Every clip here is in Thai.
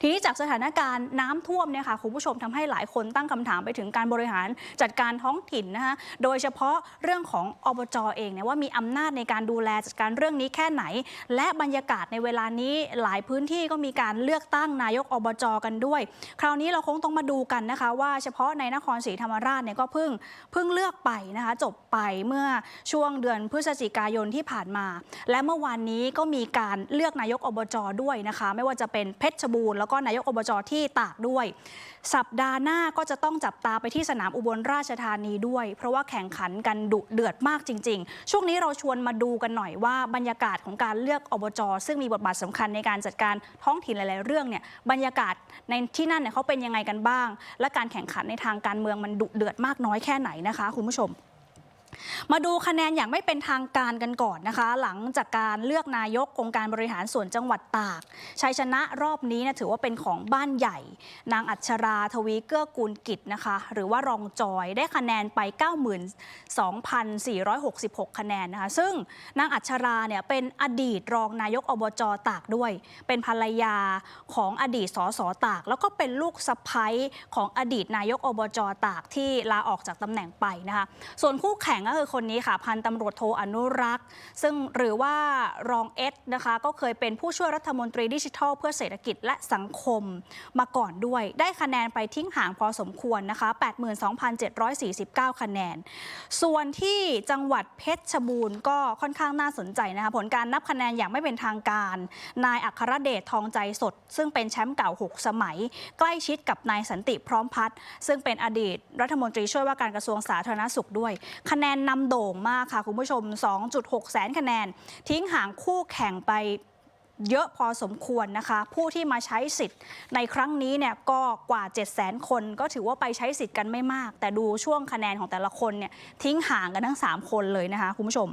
ทีนี้จากสถานการณ์น้ำท่วมเนี่ยค่ะคุณผู้ชมทำให้หลายคนตั้งคำถามไปถึงการบริหารจัดการท้องถิ่นนะคะโดยเฉพาะเรื่องของอบจเองเนี่ยว่ามีอำนาจในการดูแลจัดการเรื่องนี้แค่ไหน และบรรยากาศในเวลานี้หลายพื้นที่ก็มีการเลือกตั้งนายกอบจกันด้วย คราวนี้เราคงต้องมาดูกันนะคะ ว่าเฉพาะในนครศรีธรรมราชเนี่ยก็เพิ่งเพิ่งเลือกไปนะคะจบไปเมื่อช่วงเดือนพฤศจิกายนที่ผ่านมา และเมื่อวานนี้ก็มีการเลือกนายกอบจด้วยนะคะ ไม่ว่าจะเป็นเพชรบูรณ์แล้วก็นายกอบจที่ตากด้วย สัปดาห์หน้าก็จะต้องจับตาไปที่สนามอุบลราชธานีด้วย เพราะว่าแข่งขันกันดุเดือดมากจริง ๆ ช่วงนี้เราชวนมาดูกันหน่อยว่าบรรยากาศของการเลือกอบจซึ่งมีบทบาทสำคัญในการจัดการท้องถิ่นหลาย ๆ เรื่องเนี่ยบรรยากาศในที่นั่นเนี่ยเขาเป็นยังไงกันบ้าง และการแข่งขันในทางการเมืองมันดุเดือดมากน้อยแค่ไหนนะคะ คุณผู้ชม มาดูคะแนนอย่างไม่เป็นทางการกันก่อนนะคะ หลังจากการเลือกนายกองค์การบริหารส่วนจังหวัดตากชัยชนะรอบนี้นะถือว่าเป็นของบ้านใหญ่ นางอัชราทวีเกื้อกูลกิจนะคะ หรือว่ารองจอยได้คะแนนไป 92,466 คะแนนนะคะ ซึ่งนางอัชราเนี่ยเป็นอดีตรองนายกอบจตากด้วย เป็นภรรยาของอดีตสสตาก แล้วก็เป็นลูกสะใภ้ของอดีตนายกอบจตากที่ลาออกจากตำแหน่งไปนะคะ ส่วนคู่แข่งก็คือคนนี้ค่ะพันตำรวจโทอนุรักษ์ ซึ่งหรือว่ารองเอสนะคะก็เคยเป็นผู้ช่วยรัฐมนตรีดิจิทัล เพื่อเศรษฐกิจและสังคมมาก่อนด้วย ได้คะแนนไปทิ้งห่างพอสมควรนะคะ 82,749 คะแนน ส่วนที่จังหวัดเพชรบูรณ์ก็ค่อนข้างน่าสนใจนะคะผลการนับคะแนนอย่างไม่เป็นทางการ นายอัครเดชทองใจสด ซึ่งเป็นแชมป์เก่า 6 สมัย ใกล้ชิดกับนายสันติพร้อมพัฒน์ซึ่งเป็นอดีตรัฐมนตรีช่วยว่าการกระทรวงสาธารณสุขด้วยคะแนนนำโด่งมากค่ะคุณผู้ชม 2.6 แสนคะแนน ทิ้งห่างคู่แข่งไปเยอะพอสมควรนะคะ ผู้ที่มาใช้สิทธิ์ในครั้งนี้เนี่ยก็กว่า 7 0 0 0 0 0 คน ก็ถือว่าไปใช้สิทธิ์กันไม่มาก แต่ดูช่วงคะแนนของแต่ละคนเนี่ยทิ้งห่างกันทั้ง 3 คนเลยนะคะคุณผู้ชม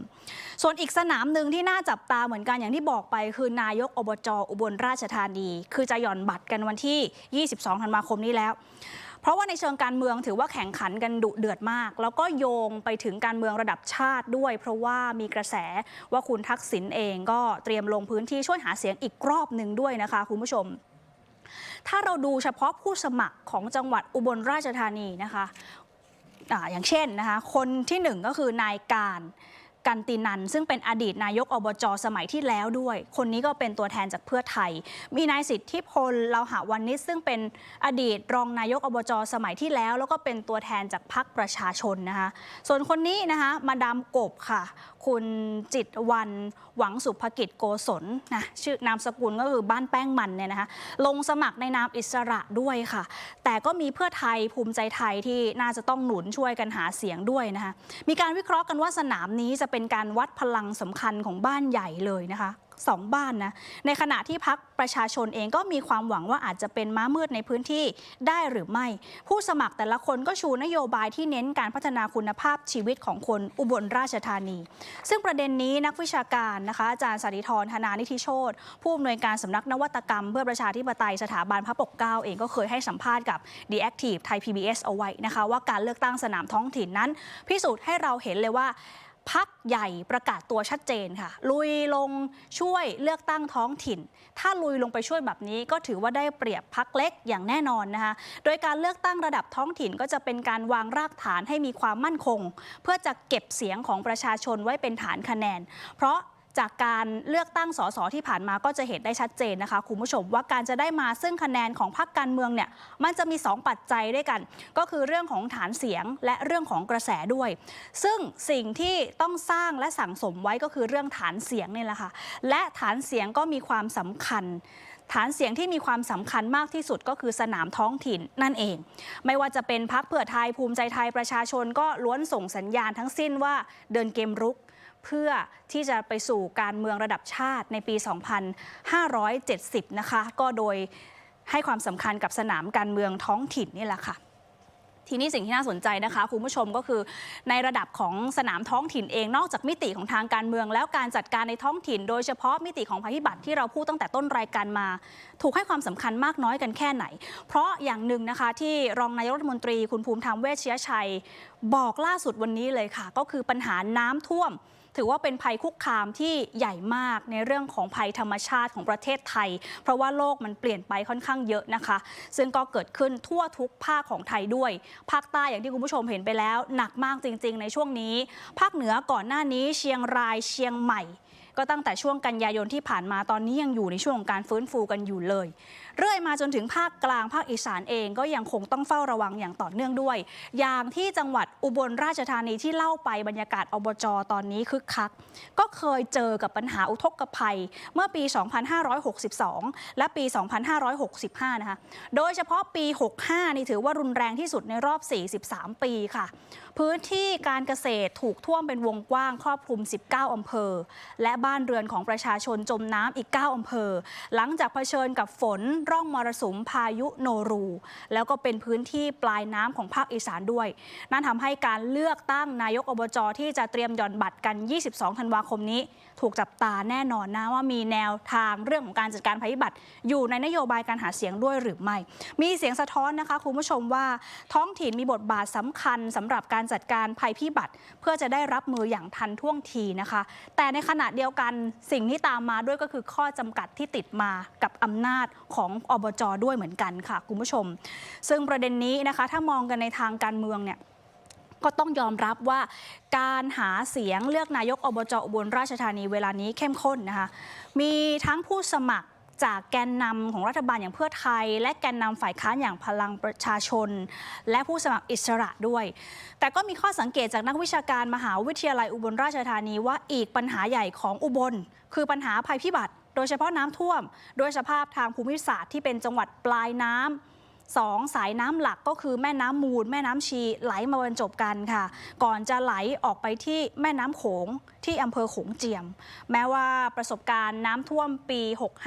ส่วนอีกสนามหนึ่งที่น่าจับตาเหมือนกันอย่างที่บอกไป คือนายกอบจอุบลราชธานี คือจะหย่อนบัตรกันวันที่ 22 ธันวาคมนี้แล้ว ราะว่าในเชิงการเมืองถือว่าแข่งขันกันดุเดือดมาก แล้วก็โยงไปถึงการเมืองระดับชาติด้วย เพราะว่ามีกระแสว่าคุณทักษิณเองก็เตรียมลงพื้นที่ช่วยหาเสียงอีกรอบหนึ่งด้วยนะคะคุณผู้ชมถ้าเราดูเฉพาะผู้สมัครของจังหวัดอุบลราชธานีนะคะอาอย่างเช่นนะคะ คนที่หนึ่งก็คือนายการ กันตินัน ซึ่งเป็นอดีตนายกอบจสมัยที่แล้วด้วย คนนี้ก็เป็นตัวแทนจากเพื่อไทย มีนายสิทธิพลเลาหาวันนิชซึ่งเป็นอดีตรองนายกอบจสมัยที่แล้ว แล้วก็เป็นตัวแทนจากพรรคประชาชนนะคะส่วนคนนี้นะคะมาดามกบค่ะ คุณจิตวันหวังสุภกิจโกศลนะชื่อนามสกุลก็คือบ้านแป้งมันเนี่ยนะคะลงสมัครในนามอิสระด้วยค่ะ แต่ก็มีเพื่อไทยภูมิใจไทยที่น่าจะต้องหนุนช่วยกันหาเสียงด้วยนะคะมีการวิเคราะห์กันว่าสนามนี้จะเป็น็นการวัดพลังสำคัญของบ้านใหญ่เลยนะคะสองบ้านนะ ในขณะที่พักประชาชนเองก็มีความหวังว่าอาจจะเป็นม้ามืดในพื้นที่ได้หรือไม่ ผู้สมัครแต่ละคนก็ชูนโยบายที่เน้นการพัฒนาคุณภาพชีวิตของคนอุบลราชธานี ซึ่งประเด็นนี้นักวิชาการนะคะอาจารย์สันติธรธนานิธิโชตผู้อำนวยการสำนักนวัตกรรม เพื่อประชาธิปไตยสถาบันพระปกเกล้าเองก็เคยให้สัมภาษณ์กับ The Active ไทย PBS เอาไว้นะคะว่าการเลือกตั้งสนามท้องถิ่นนั้น พิสูจน์ให้เราเห็นเลยว่า พักใหญ่ประกาศตัวชัดเจนค่ะ ลุยลงช่วยเลือกตั้งท้องถิ่น ถ้าลุยลงไปช่วยแบบนี้ ก็ถือว่าได้เปรียบพักเล็กอย่างแน่นอนนะคะ โดยการเลือกตั้งระดับท้องถิ่นก็จะเป็นการวางรากฐานให้มีความมั่นคง เพื่อจะเก็บเสียงของประชาชนไว้เป็นฐานคะแนน เพราะ จากการเลือกตั้งสสที่ผ่านมาก็จะเห็นได้ชัดเจนนะคะคุณผู้ชมว่าการจะได้มาซึ่งคะแนนของพรรคการเมืองเนี่ยมันจะมี 2 ปัจจัยด้วยกัน ก็คือเรื่องของฐานเสียงและเรื่องของกระแสด้วย ซึ่งสิ่งที่ต้องสร้างและสั่งสมไว้ก็คือเรื่องฐานเสียงนี่แหละค่ะและฐานเสียงก็มีความสำคัญฐานเสียงที่มีความสำคัญมากที่สุดก็คือสนามท้องถิ่นนั่นเอง ไม่ว่าจะเป็นพักเพื่อไทยภูมิใจไทยประชาชนก็ล้วนส่งสัญญาณทั้งสิ้นว่าเดินเกมรุก เพื่อที่จะไปสู่การเมืองระดับชาติในปี 2570 นะคะ ก็โดยให้ความสำคัญกับสนามการเมืองท้องถิ่นนี่แหละค่ะทีนี้สิ่งที่น่าสนใจนะคะคุณผู้ชมก็คือ ในระดับของสนามท้องถิ่นเองนอกจากมิติของทางการเมือง แล้วการจัดการในท้องถิ่น โดยเฉพาะมิติของภัยพิบัติที่เราพูดตั้งแต่ต้นรายการมา ถูกให้ความสำคัญมากน้อยกันแค่ไหน เพราะอย่างหนึ่งนะคะที่รองนายกรัฐมนตรีคุณภูมิธรรมเวชยชัย บอกล่าสุดวันนี้เลยค่ะ ก็คือปัญหาน้ำท่วม ถือว่าเป็นภัยคุกคามที่ใหญ่มากในเรื่องของภัยธรรมชาติของประเทศไทย เพราะว่าโลกมันเปลี่ยนไปค่อนข้างเยอะนะคะ ซึ่งก็เกิดขึ้นทั่วทุกภาคของไทยด้วย ภาคใต้อย่างที่คุณผู้ชมเห็นไปแล้ว หนักมากจริง ๆ ในช่วงนี้ ภาคเหนือก่อนหน้านี้เชียงรายเชียงใหม่ ก็ตั้งแต่ช่วงกันยายนที่ผ่านมาตอนนี้ยังอยู่ในช่วงของการฟื้นฟูกันอยู่เลย เรื่อยมาจนถึงภาคกลางภาคอีสานเองก็ยังคงต้องเฝ้าระวังอย่างต่อเนื่องด้วย อย่างที่จังหวัดอุบลราชธานีที่เล่าไปบรรยากาศอบจตอนนี้คึกคัก ก็เคยเจอกับปัญหาอุทกภัยเมื่อปี 2562 และปี 2565 นะคะ โดยเฉพาะปี 65 นี่ถือว่ารุนแรงที่สุดในรอบ 43 ปีค่ะ พื้นที่การเกษตรถูกท่วมเป็นวงกว้างครอบคลุม 19 อำเภอ และบ้านเรือนของประชาชนจมน้ำอีก 9 อำเภอ หลังจากเผชิญกับฝนร่องมรสุมพายุโนรู แล้วก็เป็นพื้นที่ปลายน้ำของภาคอีสานด้วย นั่นทำให้การเลือกตั้งนายกอบจที่จะเตรียมหย่อนบัตรกัน 22 ธันวาคมนี้ ถูกจับตาแน่นอนนะว่ามีแนวทางเรื่องของการจัดการภัยพิบัติ อยู่ในนโยบายการหาเสียงด้วยหรือไม่ มีเสียงสะท้อนนะคะคุณผู้ชมว่าท้องถิ่นมีบทบาทสำคัญสำหรับการจัดการภัยพิบัติ เพื่อจะได้รับมืออย่างทันท่วงทีนะคะ แต่ในขณะเดียวกันสิ่งที่ตามมาด้วยก็คือข้อจำกัดที่ติดมากับอำนาจของอบจด้วยเหมือนกันค่ะคุณผู้ชม ซึ่งประเด็นนี้นะคะ ถ้ามองกันในทางการเมืองเนี่ยก็ต้องยอมรับว่าการหาเสียงเลือกนายกอบจอุบลราชธานีเวลานี้เข้มข้นนะคะ มีทั้งผู้สมัครจากแกนนำของรัฐบาลอย่างเพื่อไทย และแกนนำฝ่ายค้านอย่างพลังประชาชน และผู้สมัครอิสระด้วย แต่ก็มีข้อสังเกตจากนักวิชาการมหาวิทยาลัยอุบลราชธานีว่าอีกปัญหาใหญ่ของอุบล คือปัญหาภัยพิบัติ โดยเฉพาะน้ำท่วม โดยสภาพทางภูมิศาสตร์ที่เป็นจังหวัดปลายน้ำสองสายน้ำหลักก็คือแม่น้ำมูล แม่น้ำชีไหลมาบรรจบกันค่ะ ก่อนจะไหลออกไปที่แม่น้ำโขงที่อำเภอโขงเจียม แม้ว่าประสบการณ์น้ำท่วมปี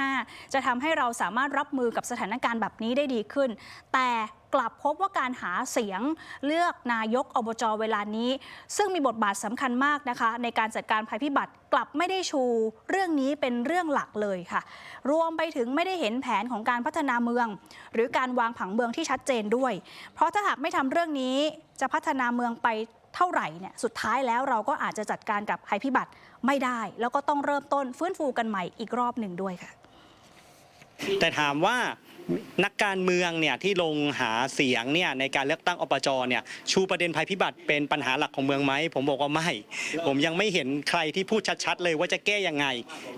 65 จะทำให้เราสามารถรับมือกับสถานการณ์แบบนี้ได้ดีขึ้น แต่ กลับพบว่าการหาเสียงเลือกนายกอบจเวลานี้ ซึ่งมีบทบาทสำคัญมากนะคะ ในการจัดการภัยพิบัติกลับไม่ได้ชูเรื่องนี้เป็นเรื่องหลักเลยค่ะ รวมไปถึงไม่ได้เห็นแผนของการพัฒนาเมือง หรือการวางผังเมืองที่ชัดเจนด้วย เพราะถ้าหากไม่ทำเรื่องนี้จะพัฒนาเมืองไปเท่าไหร่เนี่ยสุดท้ายแล้วเราก็อาจจะจัดการกับภัยพิบัติไม่ได้ แล้วก็ต้องเริ่มต้นฟื้นฟูกันใหม่อีกรอบหนึ่งด้วยค่ะ แต่ถามว่า นักการเมืองเนี่ยที่ลงหาเสียงเนี่ยในการเลือกตั้งอบจเนี่ยชูประเด็นภัยพิบัติเป็นปัญหาหลักของเมืองไหมผมบอกว่าไม่ ผมยังไม่เห็นใครที่พูดชัดๆ เลยว่าจะแก้ยังไง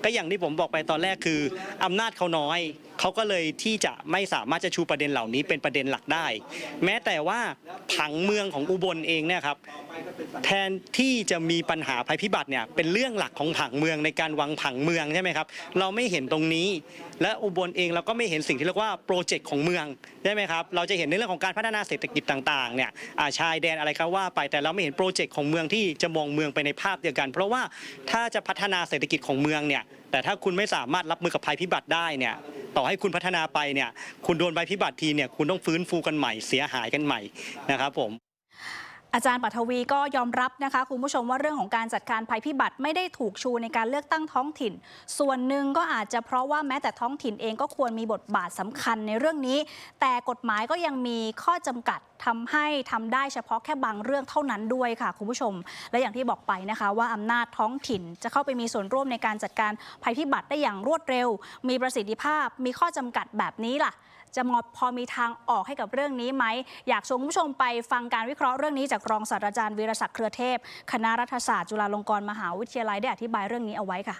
ก็อย่างที่ผมบอกไปตอนแรกคืออำนาจเขาน้อยเขาก็เลยที่จะไม่สามารถจะชูประเด็นเหล่านี้เป็นประเด็นหลักได้ แม้แต่ว่าผังเมืองของอุบลเองเนี่ยครับแทนที่จะมีปัญหาภัยพิบัติเนี่ยเป็นเรื่องหลักของผังเมืองในการวางผังเมืองใช่ไหมครับเราไม่เห็นตรงนี้ และอุบลเองเราก็ไม่เห็นสิ่งที่เรียกว่าโปรเจกต์ของเมืองใช่ไหมครับเราจะเห็นในเรื่องของการพัฒนาเศรษฐกิจต่างๆเนี่ยชายแดนอะไรก็ว่าไปแต่เราไม่เห็นโปรเจกต์ของเมืองที่จะมองเมืองไปในภาพเดียวกัน เพราะว่าถ้าจะพัฒนาเศรษฐกิจของเมืองเนี่ยแต่ถ้าคุณไม่สามารถรับมือกับภัยพิบัติได้เนี่ย ต่อให้คุณพัฒนาไปเนี่ยคุณโดนภัยพิบัติทีเนี่ยคุณต้องฟื้นฟูกันใหม่เสียหายกันใหม่นะครับผม อาจารย์ปัทวีก็ยอมรับนะคะคุณผู้ชมว่าเรื่องของการจัดการภัยพิบัติไม่ได้ถูกชูในการเลือกตั้งท้องถิ่น ส่วนหนึ่งก็อาจจะเพราะว่าแม้แต่ท้องถิ่นเองก็ควรมีบทบาทสำคัญในเรื่องนี้ แต่กฎหมายก็ยังมีข้อจำกัดทำให้ทำได้เฉพาะแค่บางเรื่องเท่านั้นด้วยค่ะคุณผู้ชม และอย่างที่บอกไปนะคะ ว่าอำนาจท้องถิ่นจะเข้าไปมีส่วนร่วมในการจัดการภัยพิบัติได้อย่างรวดเร็ว มีประสิทธิภาพมีข้อจำกัดแบบนี้ล่ะ จะมอพอมีทางออกให้กับเรื่องนี้ไหม อยากชวนคุณผู้ชมไปฟังการวิเคราะห์เรื่องนี้จากรองศาสตราจารย์วีรศักดิ์เครือเทพ คณะรัฐศาสตร์จุฬาลงกรณ์มหาวิทยาลัยได้อธิบายเรื่องนี้เอาไว้ค่ะ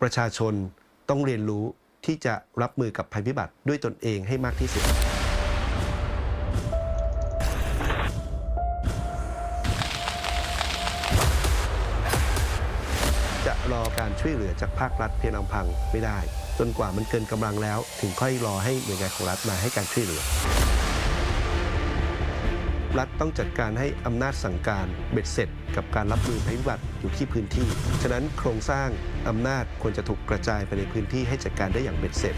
ประชาชนต้องเรียนรู้ที่จะรับมือกับภัยพิบัติด้วยตนเองให้มากที่สุด ช่วยเหลือจากภาครัฐเพียงลำพังไม่ได้ จนกว่ามันเกินกำลังแล้ว ถึงค่อยรอให้หน่วยงานของรัฐมาให้การช่วยเหลือ รัฐต้องจัดการให้อำนาจสั่งการเบ็ดเสร็จ กับการรับมือภัยพิบัติอยู่ที่พื้นที่ ฉะนั้นโครงสร้างอำนาจควรจะถูกกระจายไปในพื้นที่ให้จัดการได้อย่างเบ็ดเสร็จ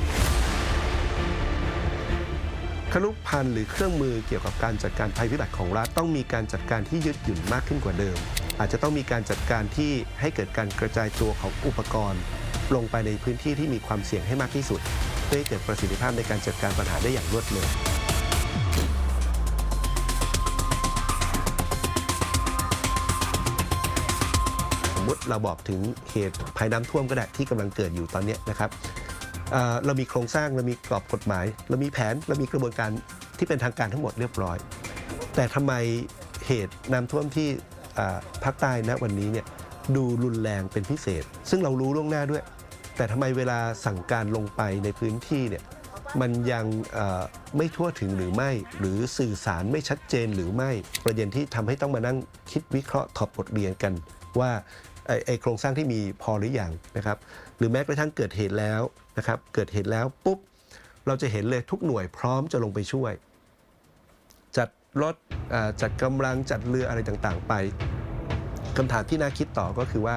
คลุกพันธ์หรือเครื่องมือเกี่ยวกับการจัดการภัยพิบัติของรัฐต้องมีการจัดการที่ยืดหยุ่นมากขึ้นกว่าเดิม อาจจะต้องมีการจัดการที่ให้เกิดการกระจายตัวของอุปกรณ์ ลงไปในพื้นที่ที่มีความเสี่ยงให้มากที่สุด เพื่อให้เกิดประสิทธิภาพในการจัดการปัญหาได้อย่างรวดเร็วคมมติเราบอกถึงเหตุภัยน้ำท่วมก็ได้ที่กำลังเกิดอยู่ตอนนี้นะครับเเรามีโครงสร้างเรามีกรอบกฎหมาย เรามีแผนเรามีกระบวนการที่เป็นทางการทั้งหมดเรียบร้อย แต่ทำไมเหตุน้ำท่วมที่ ภาคใต้ณวันนี้เนี่ยดูรุนแรงเป็นพิเศษ ซึ่งเรารู้ล่วงหน้าด้วย แต่ทำไมเวลาสั่งการลงไปในพื้นที่เนี่ยมันยังไม่ทั่วถึงหรือไม่ หรือสื่อสารไม่ชัดเจนหรือไม่ประเด็นที่ทำให้ต้องมานั่งคิดวิเคราะห์ถอดบทเรียนกันว่าไอ้ไอโครงสร้างที่มีพอหรืออยังนะครับ หรือแม้กระทั่งเกิดเหตุแล้วนะครับ เกิดเหตุแล้วปุ๊บเราจะเห็นเลยทุกหน่วยพร้อมจะลงไปช่วย รถจัดกำลังจัดเรืออะไรต่างๆ ไปคำถามที่น่าคิดต่อก็คือว่า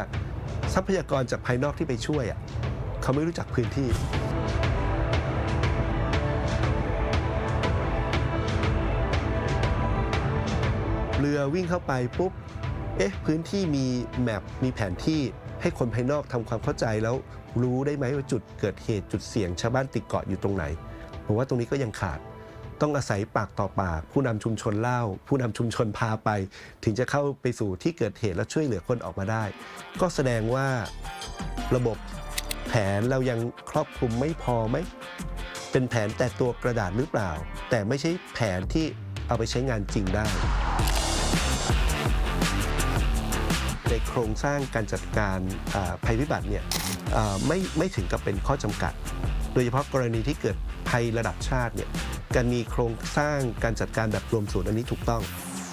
ทรัพยากรจากภายนอกที่ไปช่วยอะเขาไม่รู้จักพื้นที่ เรือวิ่งเข้าไปปุ๊บเอ๊ะพื้นที่มีแมปมีแผนที่ให้คนภายนอกทำความเข้าใจแล้วรู้ได้ไหมว่าจุดเกิดเหตุจุดเสี่ยงชาวบ้านติดเกาะอยู่ตรงไหนผมว่าตรงนี้ก็ยังขาด ต้องอาศัยปากต่อปาก ผู้นำชุมชนเล่า ผู้นำชุมชนพาไป ถึงจะเข้าไปสู่ที่เกิดเหตุและช่วยเหลือคนออกมาได้ ก็แสดงว่าระบบแผนเรายังครอบคลุมไม่พอไหมเป็นแผนแต่ตัวกระดาษหรือเปล่า แต่ไม่ใช่แผนที่เอาไปใช้งานจริงได้ในโครงสร้างการจัดการภัยพิบัติเนี่ยไม่ไม่ถึงกับเป็นข้อจำกัด โดยเฉพาะกรณีที่เกิดภัยระดับชาติเนี่ยการมีโครงสร้างการจัดการแบบรวมศูนย์อันนี้ถูกต้อง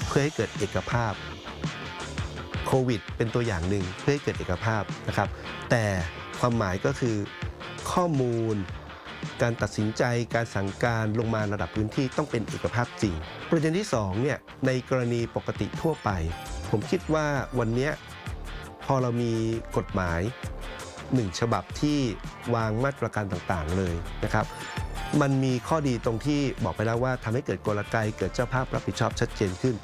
เพื่อให้เกิดเอกภาพโควิด เป็นตัวอย่างหนึ่งเพื่อให้เกิดเอกภาพนะครับ แต่ความหมายก็คือข้อมูลการตัดสินใจการสั่งการลงมาระดับพื้นที่ต้องเป็นเอกภาพจริง ประเด็นที่2เนี่ยในกรณีปกติทั่วไป ผมคิดว่าวันนี้พอเรามีกฎหมาย หนึ่งฉบับที่วางมาตรการต่างๆเลยนะครับ มันมีข้อดีตรงที่บอกไปแล้วว่าทำให้เกิดกลไกเกิดเจ้าภาพรับผิดชอบชัดเจนขึ้น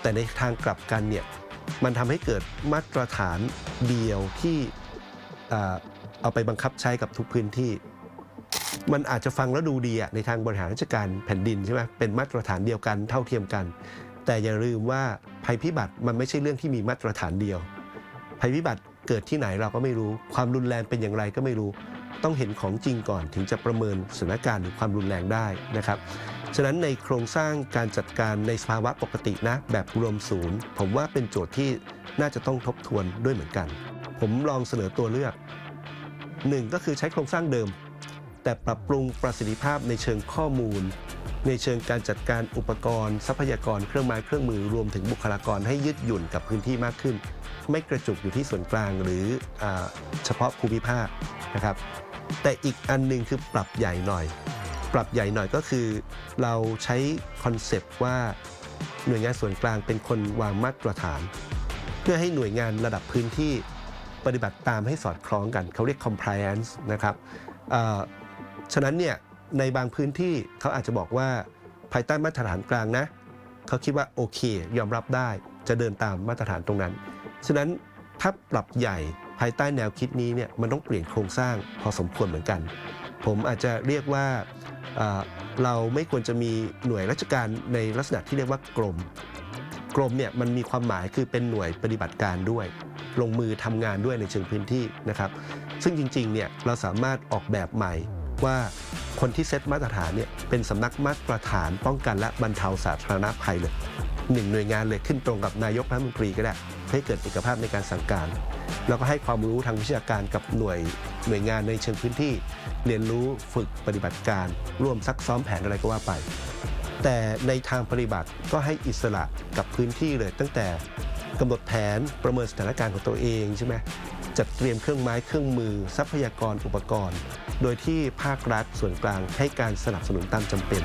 แต่ในทางกลับกันเนี่ยมันทำให้เกิดมาตรฐานเดียวที่เอาไปบังคับใช้กับทุกพื้นที่ มันอาจจะฟังแล้วดูดีในทางบริหารราชการแผ่นดินใช่ไหมเป็นมาตรฐานเดียวกันเท่าเทียมกัน แต่อย่าลืมว่าภัยพิบัติมันไม่ใช่เรื่องที่มีมาตรฐานเดียว ภัยพิบัติ เกิดที่ไหนเราก็ไม่รู้ ความรุนแรงเป็นอย่างไรก็ไม่รู้ ต้องเห็นของจริงก่อนถึงจะประเมินสถานการณ์หรือความรุนแรงได้นะครับฉะนั้นในโครงสร้างการจัดการในสภาวะปกตินะ แบบรวมศูนย์ ผมว่าเป็นโจทย์ที่น่าจะต้องทบทวนด้วยเหมือนกัน ผมลองเสนอตัวเลือกหนึ่งก็คือใช้โครงสร้างเดิม แต่ปรับปรุงประสิทธิภาพในเชิงข้อมูล ในเชิงการจัดการอุปกรณ์ ทรัพยากรเครื่องไม้เครื่องมือรวมถึงบุคลากรให้ยืดหยุ่นกับพื้นที่มากขึ้น ไม่กระจุกอยู่ที่ส่วนกลางหรืออเฉพาะภูมิภาคนะครับ แต่อีกอันหนึงคือปรับใหญ่หน่อย ปรับใหญ่หน่อยก็คือ เราใช้คอนเซปต์ว่าหน่วยงานส่วนกลางเป็นคนวางมาตรฐาน เพื่อให้หน่วยงานระดับพื้นที่ปฏิบัติตามให้สอดคล้องกัน เขาเรียก compliance นะครับฉะนั้นเนี่ยในบางพื้นที่เขาอาจจะบอกว่าภายใต้มาตรฐานกลางนะ เขาคิดว่าโอเค ยอมรับได้จะเดินตามมาตรฐานตรงนั้น ฉะนั้นถ้าปรับใหญ่ภายใต้แนวคิดนี้เนี่ยมันต้องเปลี่ยนโครงสร้างพอสมควรเหมือนกัน ผมอาจจะเรียกว่าเราไม่ควรจะมีหน่วยราชการในลักษณะที่เรียกว่ากรม กรมเนี่ยมันมีความหมายคือเป็นหน่วยปฏิบัติการด้วย ลงมือทำงานด้วยในเชิงพื้นที่นะครับ ซึ่งจริงๆเนี่ยเราสามารถออกแบบใหม่ว่าคนที่เซตมาตรฐานเนี่ยเป็นสำนักมาตรฐานป้องกันและบรรเทาสาธารณภัยเลยหนึ่งหน่วยงานเลยขึ้นตรงกับนายกรัฐมนตรีก็ได้ ให้เกิดเอกภาพในการสั่งการ แล้วก็ให้ความรู้ทางวิชาการกับหน่วยหน่วยงานในเชิงพื้นที่ เรียนรู้ฝึกปฏิบัติการ ร่วมซักซ้อมแผนอะไรก็ว่าไป แต่ในทางปฏิบัติก็ให้อิสระกับพื้นที่เลย ตั้งแต่กำหนดแผนประเมินสถานการณ์ของตัวเองใช่ไหมจัดเตรียมเครื่องไม้เครื่องมือ ทรัพยากรอุปกรณ์ โดยที่ภาครัฐส่วนกลางให้การสนับสนุนตามจำเป็น